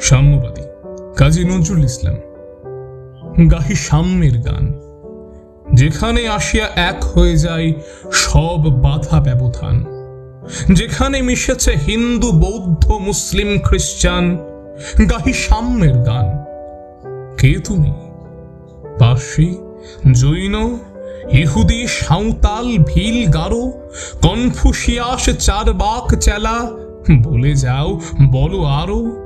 সাম্যবাদী, কাজী নজরুল ইসলাম। গাহি সাম্যের গান। যেখানে আসিয়া এক হয়ে যায় সব বাধা ব্যবধান। যেখানে মিশেছে হিন্দু, বৌদ্ধ, মুসলিম, খ্রিস্টান, গাহি সাম্যের গান। কে তুমি? পার্সি, জৈন, ইহুদি, সাঁওতাল, ভিল, গারো, কনফুসিয়াস চার বাক চেলা, বলে যাও, বলো আরও।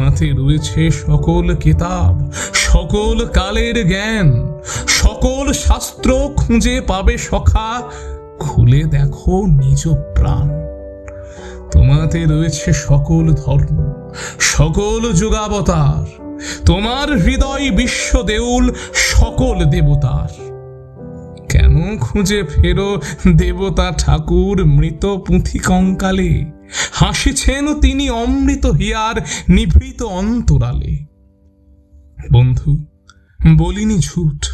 তোমাতে রয়েছে সকল কিতাব, সকল কালের জ্ঞান, সকল শাস্ত্র খুঁজে পাবে সখা। খুলে দেখো নিজ প্রাণ। তোমাতে রয়েছে সকল ধর্ম, সকল যুগাবতার। তোমার হৃদয় বিশ্ব দেউল, সকল দেবতার। কেন খুঁজে ফেরো দেবতা ঠাকুর মৃত পুঁথি কঙ্কালে হাসিছেন তিনি অমৃত হিয়ার নিভৃত অন্তরালে। বন্ধু, বলিনি ঝুট,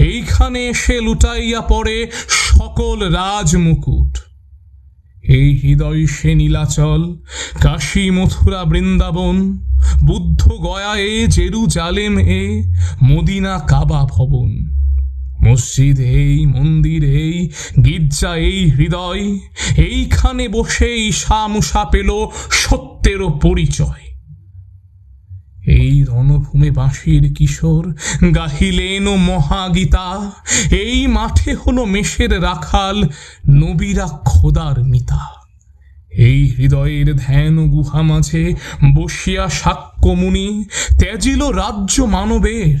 এইখানে এসে লুটাইয়া পড়ে সকল রাজমুকুট। এই হৃদয় সে নীলাচল, কাশী মথুরা বৃন্দাবন বুদ্ধ গয়া এ, জেরুজালেম এ, মদিনা কাবা ভবন। মসজিদ এই, মন্দির এই, গির্জা এই হৃদয়, এইখানে বসে ঈশা মুসা পেল সত্যেরও পরিচয়। এই রণভূমে বাঁশির কিশোর গাহিলেন মহাগীতা, এই মাঠে হলো মেষের রাখাল নবীরা খোদার মিতা। এই হৃদয়ের ধ্যান গুহা মাঝে বসিয়া সাক্ষ্যমুনি ত্যাজিল রাজ্য মানবের।